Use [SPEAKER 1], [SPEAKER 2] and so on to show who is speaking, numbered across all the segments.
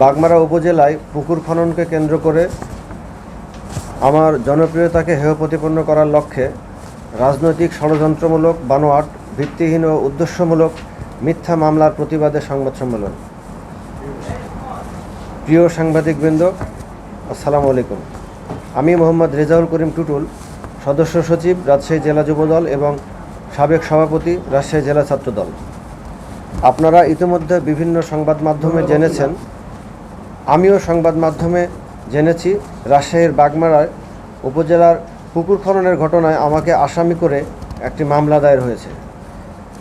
[SPEAKER 1] বাগমারা উপজেলায় পুকুর খননকে কেন্দ্র করে আমার জনপ্রিয়তাকে হেয় প্রতিপন্ন করার লক্ষ্যে রাজনৈতিক ষড়যন্ত্রমূলক, বানোয়াট, ভিত্তিহীন ও উদ্দেশ্যমূলক মিথ্যা মামলার প্রতিবাদে সংবাদ সম্মেলন। প্রিয় সাংবাদিকবৃন্দ, আসসালামু আলাইকুম। আমি মোহাম্মদ রেজাউল করিম টুটুল, সদস্য সচিব, রাজশাহী জেলা যুবদল এবং সাবেক সভাপতি, রাজশাহী জেলা ছাত্রদল। আপনারা ইতিমধ্যে বিভিন্ন সংবাদ মাধ্যমে জেনেছেন আমিও সংবাদ মাধ্যমে জেনেছি, রাজশাহীর বাগমারায় উপজেলার পুকুর খননের ঘটনায় আমাকে আসামি করে একটি মামলা দায়ের হয়েছে।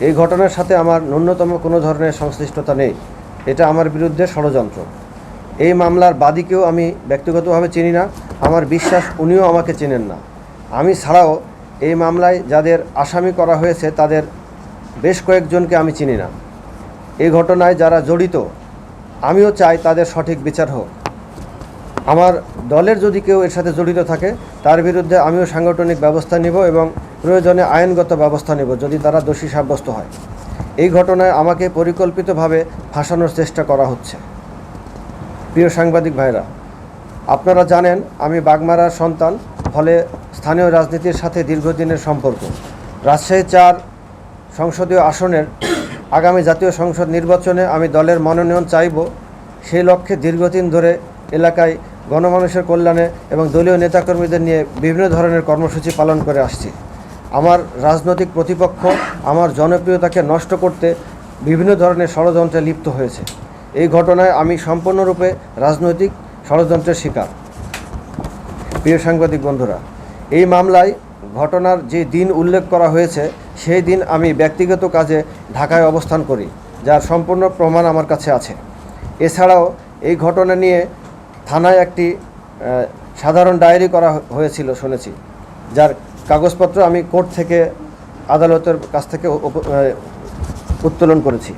[SPEAKER 1] এই ঘটনার সাথে আমার ন্যূনতম কোনো ধরনের সংশ্লিষ্টতা নেই। এটা আমার বিরুদ্ধে ষড়যন্ত্র। এই মামলার বাদীকেও আমি ব্যক্তিগতভাবে চিনি না, আমার বিশ্বাস উনিও আমাকে চেনেন না। আমি ছাড়াও এই মামলায় যাদের আসামি করা হয়েছে তাদের বেশ কয়েকজনকে আমি চিনি না। এই ঘটনায় যারা জড়িত আমিও চাই তাদের সঠিক বিচার হোক। আমার দলের যদি কেউ এর সাথে জড়িত থাকে, তার বিরুদ্ধে আমিও সাংগঠনিক ব্যবস্থা নিব এবং প্রয়োজনে আইনগত ব্যবস্থা নেব যদি তারা দোষী সাব্যস্ত হয়। এই ঘটনায় আমাকে পরিকল্পিতভাবে ফাঁসানোর চেষ্টা করা হচ্ছে। প্রিয় সাংবাদিক ভাইরা, আপনারা জানেন আমি বাগমারার সন্তান, ফলে স্থানীয় রাজনীতির সাথে দীর্ঘদিনের সম্পর্ক। রাজশাহী চার সংসদীয় আসনের আগামী জাতীয় সংসদ নির্বাচনে আমি দলের মনোনয়ন চাইব। সেই লক্ষ্যে দীর্ঘদিন ধরে এলাকায় গণমানুষের কল্যাণে এবং দলীয় নেতাকর্মীদের নিয়ে বিভিন্ন ধরনের কর্মসূচি পালন করে আসছি। আমার রাজনৈতিক প্রতিপক্ষ আমার জনপ্রিয়তাকে নষ্ট করতে বিভিন্ন ধরনের ষড়যন্ত্রে লিপ্ত হয়েছে। এই ঘটনায় আমি সম্পূর্ণরূপে রাজনৈতিক ষড়যন্ত্রের শিকার। প্রিয় সাংবাদিক বন্ধুরা, এই মামলায় ঘটনার যে দিন উল্লেখ করা হয়েছে সেই দিন আমি ব্যক্তিগত কাজে ঢাকায় অবস্থান করি, যার সম্পূর্ণ প্রমাণ আমার কাছে আছে। এছাড়াও এই ঘটনা নিয়ে থানায় একটি সাধারণ ডায়েরি করা হয়েছিল শুনেছি, যার কাগজপত্র আমি কোর্ট থেকে আদালতের কাছ থেকে উত্তোলন করেছি।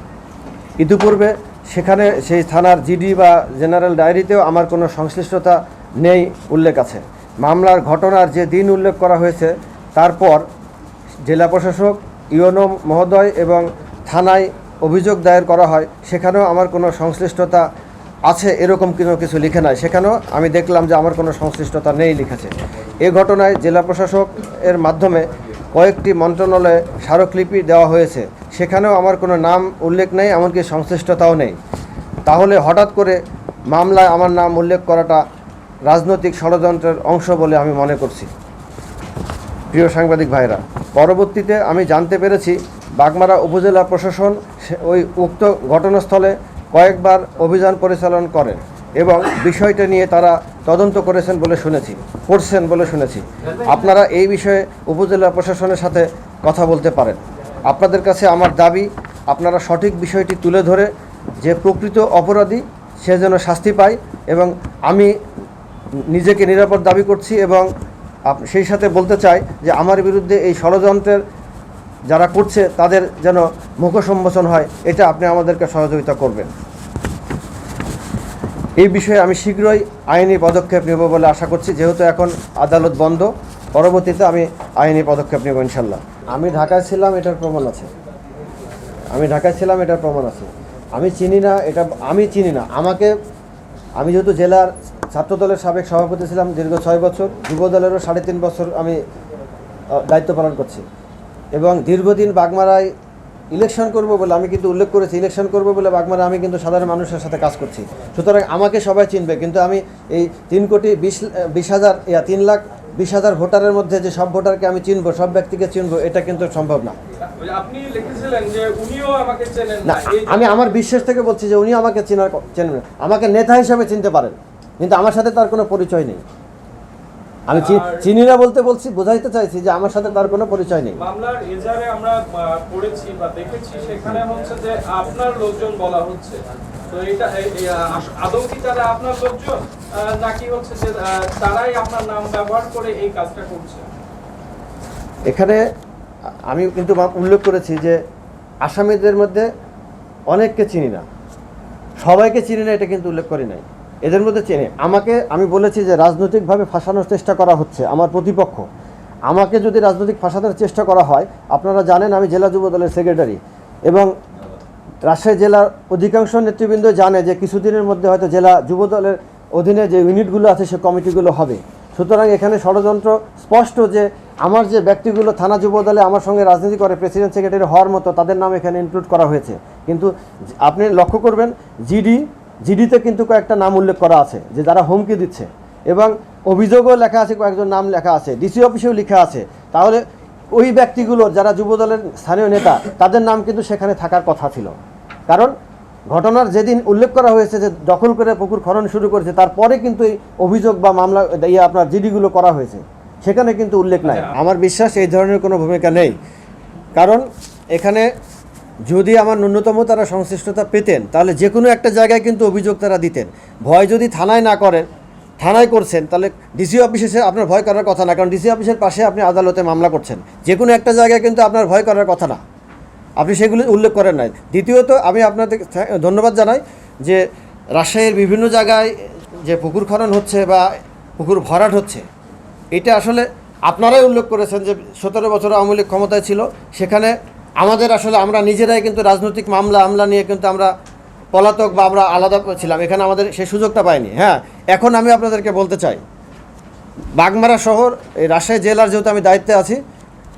[SPEAKER 1] ইতিপূর্বে সেখানে সেই থানার জিডি বা জেনারেল ডায়েরিতেও আমার কোনো সংশ্লিষ্টতা নেই উল্লেখ আছে। মামলার ঘটনার যে দিন উল্লেখ করা হয়েছে, তারপর জেলা প্রশাসক ইউনো মহোদয় এবং থানায় অভিযোগ দায়ের করা হয়। সেখানেও আমার কোনো সংশ্লিষ্টতা আছে এরকম কোনো কিছু লিখে নাই। সেখানেও আমি দেখলাম যে আমার কোনো সংশ্লিষ্টতা নেই লিখেছে। এ ঘটনায় জেলা প্রশাসক এর মাধ্যমে কয়েকটি মন্ত্রণালয়ে স্মারকলিপি দেওয়া হয়েছে। সেখানেও আমার কোনো নাম উল্লেখ নেই, এমনকি সংশ্লিষ্টতাও নেই। তাহলে হঠাৎ করে মামলায় আমার নাম উল্লেখ করাটা রাজনৈতিক ষড়যন্ত্রের অংশ বলে আমি মনে করছি। প্রিয় সাংবাদিক ভাইরা পরবর্তীতে আমি জানতে পেরেছি, বাগমারা উপজেলা প্রশাসন ওই উক্ত ঘটনাস্থলে কয়েকবার অভিযান পরিচালন করে এবং বিষয়টা নিয়ে তারা তদন্ত করেছেন বলে শুনেছি, করছেন বলে শুনেছি। আপনারা এই বিষয়ে উপজেলা প্রশাসনের সাথে কথা বলতে পারেন। আপনাদের কাছে আমার দাবি, আপনারা সঠিক বিষয়টি তুলে ধরে যে প্রকৃত অপরাধী সে যেন শাস্তি পায় এবং আমি নিজেকে নিরাপদ দাবি করছি এবং সেই সাথে বলতে চাই যে আমার বিরুদ্ধে এই ষড়যন্ত্রের যারা করছে, তাদের যেন মুখসম্মোচন হয়, এটা আপনি আমাদেরকে সহযোগিতা করবেন। এই বিষয়ে আমি শীঘ্রই আইনি পদক্ষেপ নেব বলে আশা করছি, যেহেতু এখন আদালত বন্ধ, পরবর্তীতে আমি আইনি পদক্ষেপ নেব ইনশাল্লাহ। আমি ঢাকায় ছিলাম, এটার প্রমাণ আছে। আমি ঢাকায় ছিলাম, এটার প্রমাণ আছে। আমি চিনি না, এটা আমি চিনি না। আমাকে, আমি যেহেতু জেলার ছাত্রদলের সাবেক সভাপতি ছিলাম দীর্ঘ ছয় বছর। যুব দলেরও সাড়ে তিন বছর আমি দায়িত্ব পালন করছি। এবং দীর্ঘদিন বাগমারায় ইলেকশন করব বলে আমি কিন্তু উল্লেখ করেছি ইলেকশন করব বলে বাগমারা আমি কিন্তু সাধারণ মানুষের সাথে কাজ করছি। সুতরাং আমাকে সবাই চিনবে কিন্তু আমি এই তিন কোটি বিশ বিশ হাজার ইয়া তিন লাখ বিশ হাজার ভোটারের মধ্যে যে সব ভোটারকে আমি চিনবো সব ব্যক্তিকে চিনবো এটা কিন্তু সম্ভব না।
[SPEAKER 2] উনিও
[SPEAKER 1] না আমি আমার বিশ্বাস থেকে বলছি যে উনি আমাকে চেনার চেনবেন আমাকে নেতা হিসাবে চিনতে পারেন। কিন্তু আমার সাথে তার কোনো পরিচয় নেই। আমি চিনি না বলতে বলছি বোঝাইতে চাইছি যে আমার সাথে তার কোনো পরিচয় নেই।
[SPEAKER 2] মামলার এজারে আমরা পড়েছি বা দেখেছি সেখানে হচ্ছে যে আপনার লোকজন বলা হচ্ছে। তো এটা আদৌ কি তারা আপনার লোকজন নাকি হচ্ছে যে তারাই আপনার নাম ব্যবহার করে এই কাজটা করছে?
[SPEAKER 1] এখানে আমি কিন্তু উল্লেখ করেছি যে আসামিদের মধ্যে অনেককে চিনি না। সবাইকে চিনি না এটা কিন্তু উল্লেখ করি নাই। এদের মধ্যে চেনে। আমাকে, আমি বলেছি যে রাজনৈতিকভাবে ফাঁসানোর চেষ্টা করা হচ্ছে আমার প্রতিপক্ষ। আমাকে যদি রাজনৈতিক ফাঁসানোর চেষ্টা করা হয়, আপনারা জানেন আমি জেলা যুব দলের সেক্রেটারি এবং রাজশাহী জেলার অধিকাংশ নেতৃবৃন্দ জানে যে কিছুদিনের মধ্যে হয়তো জেলা যুবদলের অধীনে যে ইউনিটগুলো আছে, সে কমিটিগুলো হবে। সুতরাং এখানে ষড়যন্ত্র স্পষ্ট যে আমার যে ব্যক্তিগুলো থানা যুবদলে আমার সঙ্গে রাজনীতি করে, প্রেসিডেন্ট সেক্রেটারি হওয়ার মতো তাদের নাম এখানে ইনক্লুড করা হয়েছে। কিন্তু আপনি লক্ষ্য করবেন, জিডি জিডিতে কিন্তু কয়েকটা নাম উল্লেখ করা আছে যে যারা হুমকি দিচ্ছে। এবং অভিযোগও লেখা আছে কয়েকজন নাম লেখা আছে ডিসি অফিসেও লেখা আছে। তাহলে ওই ব্যক্তিগুলো যারা যুবদলের স্থানীয় নেতা তাদের নাম কিন্তু সেখানে থাকার কথা ছিল। কারণ ঘটনার যেদিন উল্লেখ করা হয়েছে যে দখল করে পুকুর খনন শুরু করেছে তারপরে কিন্তু এই অভিযোগ বা মামলা ইয়ে আপনার জিডিগুলো করা হয়েছে। সেখানে কিন্তু উল্লেখ নাই। আমার বিশ্বাস এই ধরনের কোনো ভূমিকা নেই। কারণ এখানে যদি আমার ন্যূনতম তারা সংশ্লিষ্টতা পেতেন, তাহলে যে কোনো একটা জায়গায় কিন্তু অভিযোগ তারা দিতেন। ভয় যদি থানায় না করেন, থানায় করছেন, তাহলে ডিসি অফিসে আপনার ভয় করার কথা না, কারণ ডিসি অফিসের পাশে আপনি আদালতে মামলা করছেন। যে কোনো একটা জায়গায় কিন্তু আপনার ভয় করার কথা না। আপনি সেগুলি উল্লেখ করেন নাই। দ্বিতীয়ত, আমি আপনাদের ধন্যবাদ জানাই যে রাজশাহীর বিভিন্ন জায়গায় যে পুকুর খনন হচ্ছে বা পুকুর ভরাট হচ্ছে, এটা আসলে আপনারাই উল্লেখ করেছেন যে সতেরো বছর আওয়ামী লীগ ক্ষমতায় ছিল। সেখানে আমাদের আসলে আমরা নিজেরাই কিন্তু রাজনৈতিক মামলা, আমলা নিয়ে কিন্তু আমরা পলাতক বা আমরা আলাদা ছিলাম। এখানে আমাদের সেই সুযোগটা পাইনি। হ্যাঁ এখন আমি আপনাদেরকে বলতে চাই, বাগমারা শহর, এই রাজশাহী জেলার যেহেতু আমি দায়িত্বে আছি,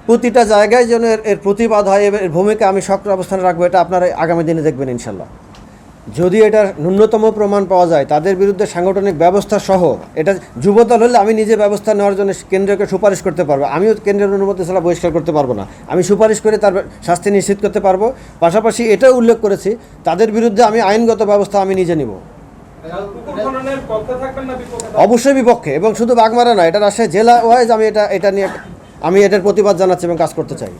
[SPEAKER 1] প্রতিটা জায়গায় যেন এর প্রতিবাদ হয় এর ভূমিকা আমি সক্রিয় অবস্থানে রাখব, এটা আপনারা আগামী দিনে দেখবেন ইনশাল্লাহ। যদি এটার ন্যূনতম প্রমাণ পাওয়া যায়, তাদের বিরুদ্ধে সাংগঠনিক ব্যবস্থা সহ, এটা যুবদল হলে আমি নিজে ব্যবস্থা নেওয়ার জন্য কেন্দ্রকে সুপারিশ করতে পারব। আমিও কেন্দ্রের অনুমতি ছাড়া বহিষ্কার করতে পারব না। আমি সুপারিশ করে তার শাস্তি নিশ্চিত করতে পারব। পাশাপাশি এটাও উল্লেখ করেছি, তাদের বিরুদ্ধে আমি আইনগত ব্যবস্থা আমি নিজে নিব? অবশ্যই বিপক্ষে, এবং শুধু বাগমারা না এটা রাজশাহী জেলা ওয়াইজ আমি এটা এটা নিয়ে, আমি এটার প্রতিবাদ জানাচ্ছি এবং কাজ করতে চাই।